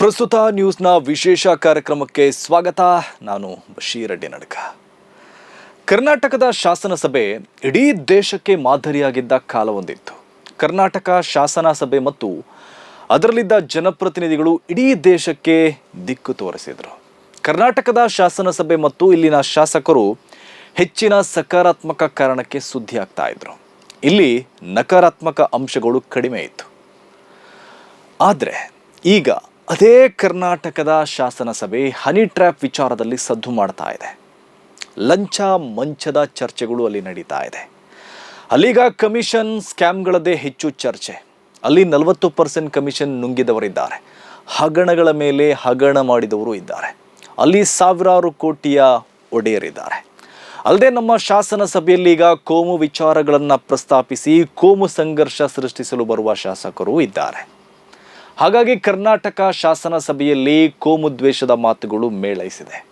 ಪ್ರಸ್ತುತ ನ್ಯೂಸ್ನ ವಿಶೇಷ ಕಾರ್ಯಕ್ರಮಕ್ಕೆ ಸ್ವಾಗತ. ನಾನು ಬಶೀರ್ ಅಡ್ಡಿ ನಡಕ. ಕರ್ನಾಟಕದ ಶಾಸನ ಸಭೆ ಇಡೀ ದೇಶಕ್ಕೆ ಮಾದರಿಯಾಗಿದ್ದ ಕಾಲವೊಂದಿತ್ತು ಕರ್ನಾಟಕ ಶಾಸನ ಸಭೆ ಮತ್ತು ಅದರಲ್ಲಿದ್ದ ಜನಪ್ರತಿನಿಧಿಗಳು ಇಡೀ ದೇಶಕ್ಕೆ ದಿಕ್ಕು ತೋರಿಸಿದರು. ಕರ್ನಾಟಕದ ಶಾಸನ ಸಭೆ ಮತ್ತು ಇಲ್ಲಿನ ಶಾಸಕರು ಹೆಚ್ಚಿನ ಸಕಾರಾತ್ಮಕ ಕಾರಣಕ್ಕೆ ಸುದ್ದಿ ಆಗ್ತಾ ಇದ್ರು. ಇಲ್ಲಿ ನಕಾರಾತ್ಮಕ ಅಂಶಗಳು ಕಡಿಮೆ ಇತ್ತು. ಆದರೆ ಈಗ ಅದೇ ಕರ್ನಾಟಕದ ಶಾಸನ ಸಭೆ ಹನಿ ಟ್ರ್ಯಾಪ್ ವಿಚಾರದಲ್ಲಿ ಸದ್ದು ಮಾಡ್ತಾ ಇದೆ. ಲಂಚ ಮಂಚದ ಚರ್ಚೆಗಳು ಅಲ್ಲಿ ನಡೀತಾ ಇದೆ. ಅಲ್ಲಿಗ ಕಮಿಷನ್ ಸ್ಕ್ಯಾಮ್ಗಳದ್ದೇ ಹೆಚ್ಚು ಚರ್ಚೆ. ಅಲ್ಲಿ ನಲವತ್ತು ಪರ್ಸೆಂಟ್ ಕಮಿಷನ್ ನುಂಗಿದವರಿದ್ದಾರೆ. ಹಗರಣಗಳ ಮೇಲೆ ಹಗರಣ ಮಾಡಿದವರು ಇದ್ದಾರೆ. ಅಲ್ಲಿ ಸಾವಿರಾರು ಕೋಟಿಯ ಒಡೆಯರಿದ್ದಾರೆ. ಅಲ್ಲದೆ ನಮ್ಮ ಶಾಸನ ಸಭೆಯಲ್ಲಿ ಈಗ ಕೋಮು ವಿಚಾರಗಳನ್ನು ಪ್ರಸ್ತಾಪಿಸಿ ಕೋಮು ಸಂಘರ್ಷ ಸೃಷ್ಟಿಸಲು ಬರುವ ಶಾಸಕರು ಇದ್ದಾರೆ. ಹಾಗಾಗಿ ಕರ್ನಾಟಕ ಶಾಸನ ಸಭೆಯಲ್ಲಿ ಕೋಮು ದ್ವೇಷದ ಮಾತುಗಳು ಮೇಳೈಸಿದೆ.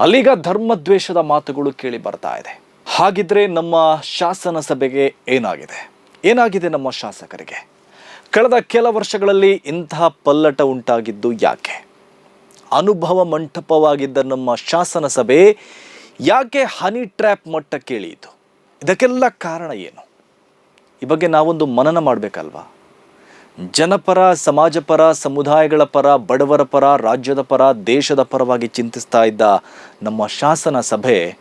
ಅಲ್ಲಿಗ ಧರ್ಮದ್ವೇಷದ ಮಾತುಗಳು ಕೇಳಿ ಬರ್ತಾ ಇದೆ. ಹಾಗಿದ್ರೆ ನಮ್ಮ ಶಾಸನ ಸಭೆಗೆ ಏನಾಗಿದೆ? ಏನಾಗಿದೆ ನಮ್ಮ ಶಾಸಕರಿಗೆ? ಕಳೆದ ಕೆಲ ವರ್ಷಗಳಲ್ಲಿ ಇಂತಹ ಪಲ್ಲಟ ಉಂಟಾಗಿದ್ದು ಯಾಕೆ? ಅನುಭವ ಮಂಟಪವಾಗಿದ್ದ ನಮ್ಮ ಶಾಸನ ಸಭೆ ಯಾಕೆ ಹನಿ ಟ್ರ್ಯಾಪ್ ಮಟ್ಟ ಕೇಳಿಯಿತು? ಇದಕ್ಕೆಲ್ಲ ಕಾರಣ ಏನು? ಈ ಬಗ್ಗೆ ನಾವೊಂದು ಮನನ ಮಾಡಬೇಕಲ್ವಾ? ಜನಪರ, ಸಮಾಜ ಪರ, ಸಮುದಾಯಗಳ ಪರ, ಬಡವರ ಪರ, ರಾಜ್ಯದ ಪರ, ದೇಶದ ಪರವಾಗಿ ಚಿಂತಿಸ್ತಾ ಇದ್ದ ನಮ್ಮ ಶಾಸನ ಸಭೆ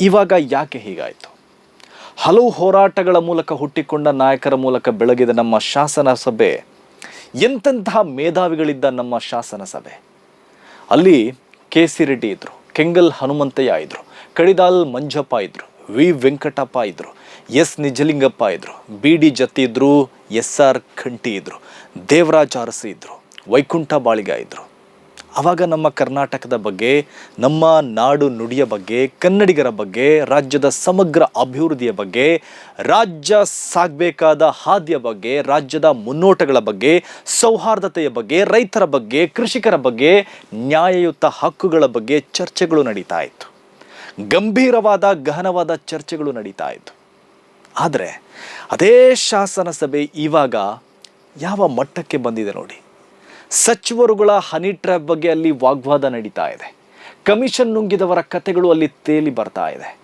ಇವಾಗ ಯಾಕೆ ಹೀಗಾಯಿತು? ಹಲವು ಹೋರಾಟಗಳ ಮೂಲಕ ಹುಟ್ಟಿಕೊಂಡ ನಾಯಕರ ಮೂಲಕ ಬೆಳಗಿದ ನಮ್ಮ ಶಾಸನ ಸಭೆ, ಎಂತೆಂತಹ ಮೇಧಾವಿಗಳಿದ್ದ ನಮ್ಮ ಶಾಸನ ಸಭೆ? ಅಲ್ಲಿ ಕೆ ಸಿ ರೆಡ್ಡಿ ಇದ್ದರು ಕೆಂಗಲ್ ಹನುಮಂತಯ್ಯ ಇದ್ರು ಕಡಿದಾಲ್ ಮಂಜಪ್ಪ ಇದ್ದರು ವಿ. ವೆಂಕಟಪ್ಪ ಇದ್ರು ಎಸ್ ನಿಜಲಿಂಗಪ್ಪ ಇದ್ದರು ಬಿ ಡಿ ಜತಿ ಇದ್ದರು ಎಸ್ ಆರ್ ಖಂಟಿ ಇದ್ದರು ದೇವರಾಜ್ ಅರಸಿ ಇದ್ರು, ವೈಕುಂಠ ಬಾಳಿಗ ಇದ್ದರು ಆವಾಗ ನಮ್ಮ ಕರ್ನಾಟಕದ ಬಗ್ಗೆ, ನಮ್ಮ ನಾಡು ನುಡಿಯ ಬಗ್ಗೆ, ಕನ್ನಡಿಗರ ಬಗ್ಗೆ, ರಾಜ್ಯದ ಸಮಗ್ರ ಅಭಿವೃದ್ಧಿಯ ಬಗ್ಗೆ, ರಾಜ್ಯ ಸಾಗಬೇಕಾದ ಹಾದಿಯ ಬಗ್ಗೆ, ರಾಜ್ಯದ ಮುನ್ನೋಟಗಳ ಬಗ್ಗೆ, ಸೌಹಾರ್ದತೆಯ ಬಗ್ಗೆ, ರೈತರ ಬಗ್ಗೆ, ಕೃಷಿಕರ ಬಗ್ಗೆ, ನ್ಯಾಯಯುತ ಹಕ್ಕುಗಳ ಬಗ್ಗೆ ಚರ್ಚೆಗಳು ನಡೀತಾ ಇತ್ತು. ಗಂಭೀರವಾದ, ಗಹನವಾದ ಚರ್ಚೆಗಳು ನಡೀತಾ ಇತ್ತು. ಆದರೆ ಅದೇ ಶಾಸನ ಸಭೆ ಇವಾಗ ಯಾವ ಮಟ್ಟಕ್ಕೆ ಬಂದಿದೆ ನೋಡಿ. ಸಚಿವರುಗಳ ಹನಿ ಟ್ರ್ಯಾಪ್ ಬಗ್ಗೆ ಅಲ್ಲಿ ವಾಗ್ವಾದ ನಡೀತಾ ಇದೆ. ಕಮಿಷನ್ ನುಂಗಿದವರ ಕಥೆಗಳು ಅಲ್ಲಿ ತೇಲಿ ಬರ್ತಾ ಇದೆ.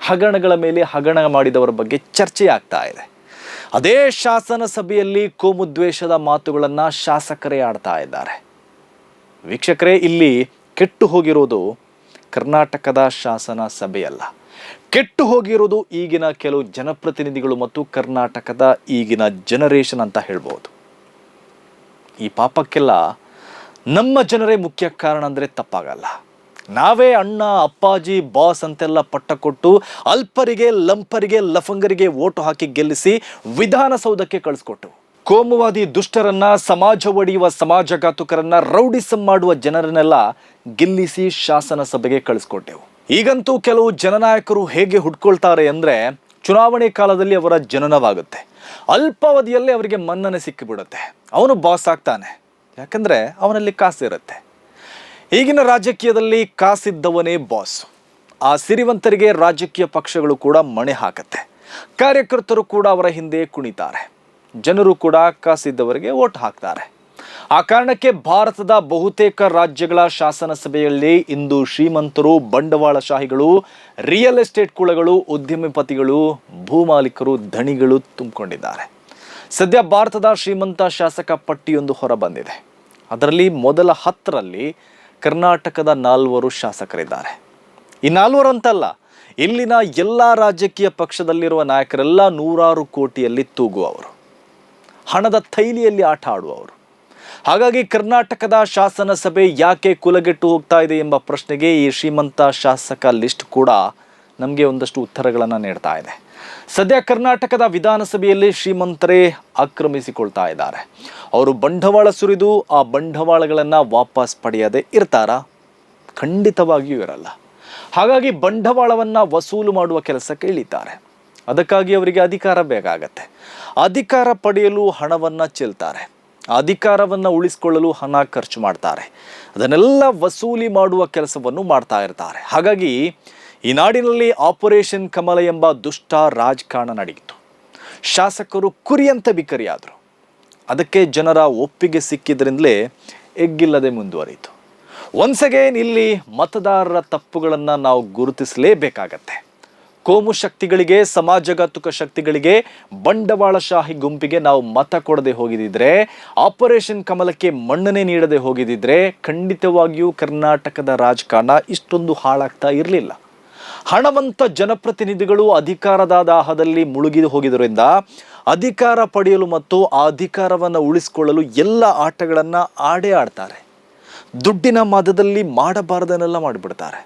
ಹಗರಣಗಳ ಮೇಲೆ ಹಗರಣ ಮಾಡಿದವರ ಬಗ್ಗೆ ಚರ್ಚೆ ಆಗ್ತಾ ಇದೆ. ಅದೇ ಶಾಸನ ಸಭೆಯಲ್ಲಿ ಕೋಮುದ್ವೇಷದ ಮಾತುಗಳನ್ನು ಶಾಸಕರೇ ಆಡ್ತಾ ಇದ್ದಾರೆ. ವೀಕ್ಷಕರೇ, ಇಲ್ಲಿ ಕೆಟ್ಟು ಹೋಗಿರೋದು ಕರ್ನಾಟಕದ ಶಾಸನ ಸಭೆಯಲ್ಲ. ಕೆಟ್ಟು ಹೋಗಿರೋದು ಈಗಿನ ಕೆಲವು ಜನಪ್ರತಿನಿಧಿಗಳು ಮತ್ತು ಕರ್ನಾಟಕದ ಈಗಿನ ಜನರೇಷನ್ ಅಂತ ಹೇಳ್ಬೋದು. ಈ ಪಾಪಕ್ಕೆಲ್ಲ ನಮ್ಮ ಜನರೇ ಮುಖ್ಯ ಕಾರಣ ಅಂದರೆ ತಪ್ಪಾಗಲ್ಲ. ನಾವೇ ಅಣ್ಣ, ಅಪ್ಪಾಜಿ ಬಾಸ್ ಅಂತೆಲ್ಲ ಪಟ್ಟ ಕೊಟ್ಟು ಅಲ್ಪರಿಗೆ, ಲಂಪರಿಗೆ, ಲಫಂಗರಿಗೆ ಓಟು ಹಾಕಿ ಗೆಲ್ಲಿಸಿ ವಿಧಾನಸೌಧಕ್ಕೆ ಕಳಿಸ್ಕೊಟ್ಟು, ಕೋಮುವಾದಿ ದುಷ್ಟರನ್ನ, ಸಮಾಜ ಒಡೆಯುವ ಸಮಾಜಘಾತುಕರನ್ನ, ರೌಡಿಸಂ ಮಾಡುವ ಜನರನ್ನೆಲ್ಲ ಗೆಲ್ಲಿಸಿ ಶಾಸನ ಸಭೆಗೆ ಕಳಿಸ್ಕೊಟ್ಟೆವು. ಈಗಂತೂ ಕೆಲವು ಜನನಾಯಕರು ಹೇಗೆ ಹುಡ್ಕೊಳ್ತಾರೆ ಅಂದರೆ ಚುನಾವಣೆ ಕಾಲದಲ್ಲಿ ಅವರ ಜನನವಾಗುತ್ತೆ. ಅಲ್ಪಾವಧಿಯಲ್ಲೇ ಅವರಿಗೆ ಮನ್ನಣೆ ಸಿಕ್ಕಿಬಿಡುತ್ತೆ. ಅವನು ಬಾಸ್ ಆಗ್ತಾನೆ. ಯಾಕಂದರೆ ಅವನಲ್ಲಿ ಕಾಸು ಇರುತ್ತೆ. ಈಗಿನ ರಾಜಕೀಯದಲ್ಲಿ ಕಾಸಿದ್ದವನೇ ಬಾಸ್ ಆ ಸಿರಿವಂತರಿಗೆ ರಾಜಕೀಯ ಪಕ್ಷಗಳು ಕೂಡ ಮಣೆ ಹಾಕತ್ತೆ. ಕಾರ್ಯಕರ್ತರು ಕೂಡ ಅವರ ಹಿಂದೆ ಕುಣಿತಾರೆ. ಜನರು ಕೂಡ ಕಾಸಿದ್ದವರಿಗೆ ಓಟ್ ಹಾಕ್ತಾರೆ. ಆ ಕಾರಣಕ್ಕೆ ಭಾರತದ ಬಹುತೇಕ ರಾಜ್ಯಗಳ ಶಾಸನ ಸಭೆಯಲ್ಲಿ ಇಂದು ಶ್ರೀಮಂತರು, ಬಂಡವಾಳಶಾಹಿಗಳು ರಿಯಲ್ ಎಸ್ಟೇಟ್ ಕುಳಗಳು, ಉದ್ಯಮಿಪತಿಗಳು, ಭೂಮಾಲೀಕರು, ಧಣಿಗಳು ತುಂಬಿಕೊಂಡಿದ್ದಾರೆ. ಸದ್ಯ ಭಾರತದ ಶ್ರೀಮಂತ ಶಾಸಕ ಪಟ್ಟಿಯೊಂದು ಹೊರಬಂದಿದೆ. ಅದರಲ್ಲಿ ಮೊದಲ ಹತ್ತರಲ್ಲಿ ಕರ್ನಾಟಕದ ನಾಲ್ವರು ಶಾಸಕರಿದ್ದಾರೆ. ಈ ನಾಲ್ವರು ಅಂತಲ್ಲ ಇಲ್ಲಿನ ಎಲ್ಲ ರಾಜಕೀಯ ಪಕ್ಷದಲ್ಲಿರುವ ನಾಯಕರೆಲ್ಲ ನೂರಾರು ಕೋಟಿಯಲ್ಲಿ ತೂಗುವವರು. ಹಣದ ಥೈಲಿಯಲ್ಲಿ ಆಟ ಆಡುವವರು. ಹಾಗಾಗಿ ಕರ್ನಾಟಕದ ಶಾಸನ ಸಭೆ ಯಾಕೆ ಕುಲಗೆಟ್ಟು ಹೋಗ್ತಾ ಇದೆ ಎಂಬ ಪ್ರಶ್ನೆಗೆ ಈ ಶ್ರೀಮಂತ ಶಾಸಕ ಲಿಸ್ಟ್ ಕೂಡ ನಮಗೆ ಒಂದಷ್ಟು ಉತ್ತರಗಳನ್ನು ನೀಡ್ತಾ ಇದೆ. ಸದ್ಯ ಕರ್ನಾಟಕದ ವಿಧಾನಸಭೆಯಲ್ಲಿ ಶ್ರೀಮಂತರೇ ಆಕ್ರಮಿಸಿಕೊಳ್ತಾ ಇದ್ದಾರೆ. ಅವರು ಬಂಡವಾಳ ಸುರಿದು ಆ ಬಂಡವಾಳಗಳನ್ನು ವಾಪಸ್ ಪಡೆಯದೆ ಇರ್ತಾರಾ? ಖಂಡಿತವಾಗಿಯೂ ಇರಲ್ಲ. ಹಾಗಾಗಿ ಬಂಡವಾಳವನ್ನು ವಸೂಲು ಮಾಡುವ ಕೆಲಸಕ್ಕೆ ಇಳಿತಾರೆ. ಅದಕ್ಕಾಗಿ ಅವರಿಗೆ ಅಧಿಕಾರ ಬೇಕಾಗತ್ತೆ. ಅಧಿಕಾರ ಪಡೆಯಲು ಹಣವನ್ನು ಚೆಲ್ತಾರೆ. ಅಧಿಕಾರವನ್ನು ಉಳಿಸಿಕೊಳ್ಳಲು ಹಣ ಖರ್ಚು ಮಾಡ್ತಾರೆ. ಅದನ್ನೆಲ್ಲ ವಸೂಲಿ ಮಾಡುವ ಕೆಲಸವನ್ನು ಮಾಡ್ತಾ ಇರ್ತಾರೆ. ಹಾಗಾಗಿ ಈ ನಾಡಿನಲ್ಲಿ ಆಪರೇಷನ್ ಕಮಲ ಎಂಬ ದುಷ್ಟ ರಾಜಕಾರಣ ನಡೆಯಿತು. ಶಾಸಕರು ಕುರಿಯಂತ ಬಿಕರಿಯಾದರು. ಅದಕ್ಕೆ ಜನರ ಒಪ್ಪಿಗೆ ಸಿಕ್ಕಿದ್ರಿಂದಲೇ ಎಗ್ಗಿಲ್ಲದೆ ಮುಂದುವರಿಯಿತು. ಒನ್ಸ್ ಅಗೇನ್ ಇಲ್ಲಿ ಮತದಾರರ ತಪ್ಪುಗಳನ್ನು ನಾವು ಗುರುತಿಸಲೇಬೇಕಾಗತ್ತೆ. ಕೋಮು ಶಕ್ತಿಗಳಿಗೆ, ಸಮಾಜಘಾತುಕ ಶಕ್ತಿಗಳಿಗೆ ಬಂಡವಾಳಶಾಹಿ ಗುಂಪಿಗೆ ನಾವು ಮತ ಕೊಡದೆ ಹೋಗಿದಿದ್ರೆ ಆಪರೇಷನ್ ಕಮಲಕ್ಕೆ ಮನ್ನಣೆ ನೀಡದೆ ಹೋಗಿದಿದ್ರೆ ಖಂಡಿತವಾಗಿಯೂ ಕರ್ನಾಟಕದ ರಾಜಕಾರಣ ಇಷ್ಟೊಂದು ಹಾಳಾಗ್ತಾ ಇರಲಿಲ್ಲ. ಹಣವಂತ ಜನಪ್ರತಿನಿಧಿಗಳು ಅಧಿಕಾರದ ದಾಹದಲ್ಲಿ ಮುಳುಗಿ ಹೋಗಿದ್ದರಿಂದ ಅಧಿಕಾರ ಪಡೆಯಲು ಮತ್ತು ಆ ಅಧಿಕಾರವನ್ನು ಉಳಿಸಿಕೊಳ್ಳಲು ಎಲ್ಲ ಆಟಗಳನ್ನು ಆಡೇ ಆಡ್ತಾರೆ. ದುಡ್ಡಿನ ಮದದಲ್ಲಿ ಮಾಡಬಾರದನ್ನೆಲ್ಲ ಮಾಡಿಬಿಡ್ತಾರೆ.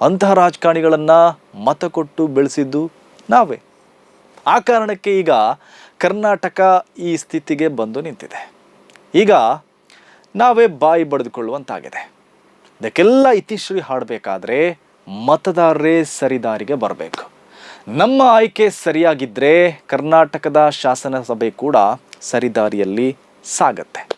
ಅಂತಹ ರಾಜಕಾರಣಿಗಳನ್ನು ಮತ ಕೊಟ್ಟು ಬೆಳೆಸಿದ್ದು ನಾವೇ. ಆ ಕಾರಣಕ್ಕೆ ಈಗ ಕರ್ನಾಟಕ ಈ ಸ್ಥಿತಿಗೆ ಬಂದು ನಿಂತಿದೆ. ಈಗ ನಾವೇ ಬಾಯಿ ಬಡಿದುಕೊಳ್ಳುವಂತಾಗಿದೆ. ಇದಕ್ಕೆಲ್ಲ ಇತಿಶ್ರೀ ಹಾಡಬೇಕಾದ್ರೆ ಮತದಾರರೇ ಸರಿದಾರಿಗೆ ಬರಬೇಕು. ನಮ್ಮ ಆಯ್ಕೆ ಸರಿಯಾಗಿದ್ದರೆ ಕರ್ನಾಟಕದ ಶಾಸನಸಭೆ ಕೂಡ ಸರಿದಾರಿಯಲ್ಲಿ ಸಾಗತ್ತೆ.